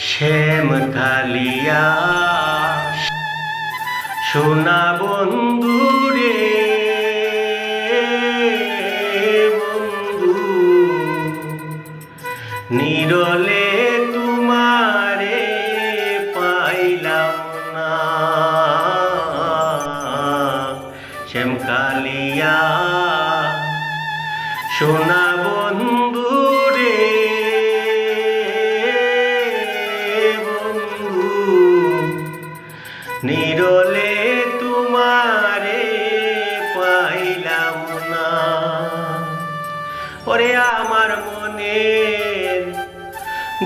শ্যাম কালিয়া সোনা বন্ধু রে বন্ধু নিরলে তোমারে পাইলাম না। শ্যাম কালিয়া সোনা নিরলে তোমারে পাইলাম না। ওরে আমার মনে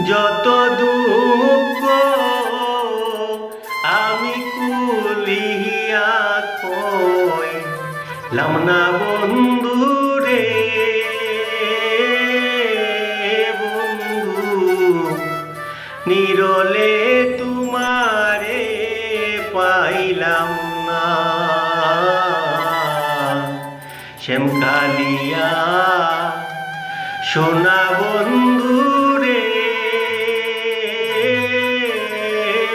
যত দুঃখ আমি কুলিয়া কই লামনা বন্ধু রে, বন্ধু। নিরলে তোমারে শ্যামকালিয়া সোনা বন্ধু রে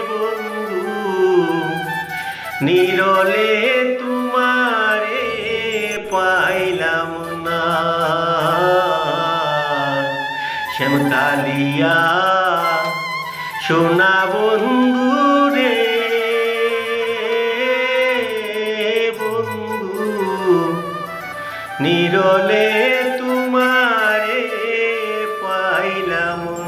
বন্ধু নিরলে তোমারে পাইলাম না। শ্যামকালিয়া সোনা বন্ধু নিরলে তোমারে পাইলাম।